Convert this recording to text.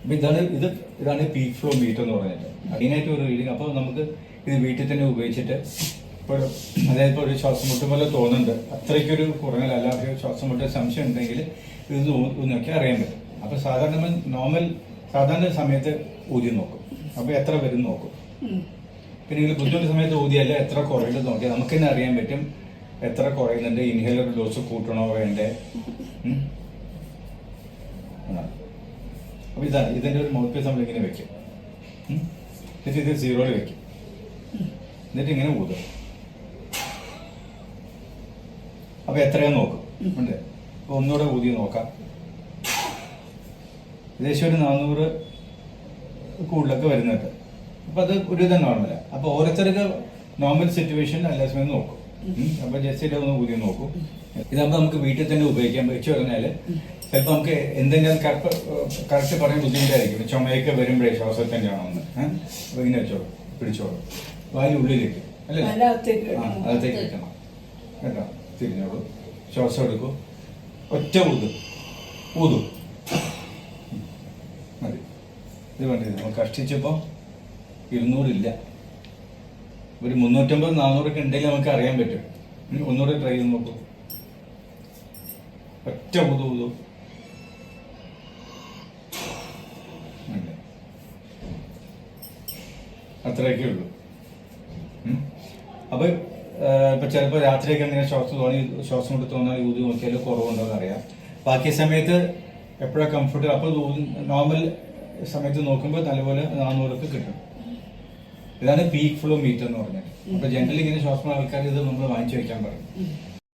അപ്പൊ ഇതാണ് ഇത് ഇതാണ് പീക്ക് ഫ്ലോ മീറ്റർ എന്ന് പറയുന്നത്. അതിനായിട്ട് ഒരു റീഡിങ് അപ്പോൾ നമുക്ക് ഇത് വീട്ടിൽ തന്നെ ഉപയോഗിച്ചിട്ട് ഇപ്പോൾ അതായത് ഇപ്പോൾ ഒരു ശ്വാസം മുട്ട് പോലെ തോന്നുന്നുണ്ട്. അത്രയ്ക്കൊരു കുറഞ്ഞല്ല അല്ലാതെ ശ്വാസം മുട്ട് സംശയം ഉണ്ടെങ്കിൽ ഇത് നോക്കി അറിയാൻ പറ്റും. അപ്പോൾ സാധാരണ നമ്മൾ നോർമൽ സാധാരണ സമയത്ത് ഊതി നോക്കും. അപ്പോൾ എത്ര വരും നോക്കും. പിന്നെ ഇതിൽ ബുദ്ധിമുട്ട് സമയത്ത് ഊതിയല്ല എത്ര കുറയുന്നത് നോക്കിയാൽ നമുക്ക് തന്നെ അറിയാൻ പറ്റും എത്ര കുറയുന്നുണ്ട് ഇൻഹേലർ ഡോസ് കൂട്ടണോ വേണ്ടേ. അപ്പൊ ഇതാണ് ഇതിന്റെ ഒരു മൗത്ത് പീസ് നമ്മൾ ഇങ്ങനെ വെക്കും. എന്നിട്ട് ഇത് സീറോയിൽ വെക്കും. എന്നിട്ട് ഇങ്ങനെ ഊതും. അപ്പൊ എത്രയാ നോക്കും. ഉണ്ട്. അപ്പൊ ഒന്നുകൂടെ ഊതി നോക്കാം. ഏകദേശം ഒരു നാനൂറ് കൂടുതലൊക്കെ വരുന്നുണ്ട്. അപ്പൊ അത് ഒരു വിധം നോർമലാ അപ്പൊ ഓരോരുത്തർക്ക് നോർമൽ സിറ്റുവേഷൻ എല്ലാ സമയം നോക്കും. അപ്പൊ ജസ്റ്റ് ഇത് ഒന്ന് ഊതി നോക്കും. ഇതാകുമ്പോൾ നമുക്ക് വീട്ടിൽ തന്നെ ഉപയോഗിക്കാം. വെച്ച് പറഞ്ഞാൽ ചിലപ്പോൾ നമുക്ക് എന്തെങ്കിലും കറക്റ്റ് പറയാൻ ബുദ്ധിമുട്ടായിരിക്കും. ചുമയൊക്കെ വരുമ്പോഴേ ശ്വാസത്തിന്റെ ആണോന്ന്. ഒന്ന് അപ്പൊ ഇങ്ങനെ വെച്ചോളൂ. പിടിച്ചോളൂ. വായിൽ ഉള്ളിലേക്ക് അല്ലേ? ആ. അകത്തേക്ക് വെക്കണം കേട്ടോ? തിരിഞ്ഞോളൂ. ശ്വാസം എടുക്കൂ. ഒറ്റ ഊതു. ഊതു. മതി. ഇത് വേണ്ടത് നമ്മൾ കഷ്ടിച്ചപ്പോൾ ഇരുന്നൂറില്ല. ഒരു മുന്നൂറ്റമ്പത് നാനൂറൊക്കെ ഉണ്ടെങ്കിൽ നമുക്ക് അറിയാൻ പറ്റും. ഉം, ഒന്നുകൂടെ ട്രൈ ചെയ്ത് നോക്കൂ. ഒറ്റ പുതു പുതു. അത്രയൊക്കെ ഉള്ളൂ. അപ്പൊ ഇപ്പൊ ചിലപ്പോ രാത്രിയൊക്കെ ഇങ്ങനെ ശ്വാസം തോന്നി ശ്വാസം കൊണ്ട് തോന്നാൽ ഊതി നോക്കിയാൽ കുറവുണ്ടോ എന്ന് അറിയാം. ബാക്കി സമയത്ത് എപ്പോഴാണ് കംഫർട്ട് അപ്പൊ നോർമൽ സമയത്ത് നോക്കുമ്പോൾ നല്ലപോലെ നാനൂറൊക്കെ കിട്ടും. ഇതാണ് പീക്ക് ഫ്ലോ മീറ്റർ എന്ന് പറഞ്ഞത്. അപ്പൊ ജനറലി ഇങ്ങനെ ശ്വാസം ആൾക്കാർ ഇത് നമ്മൾ വാങ്ങിച്ചു വെക്കാൻ പറയും.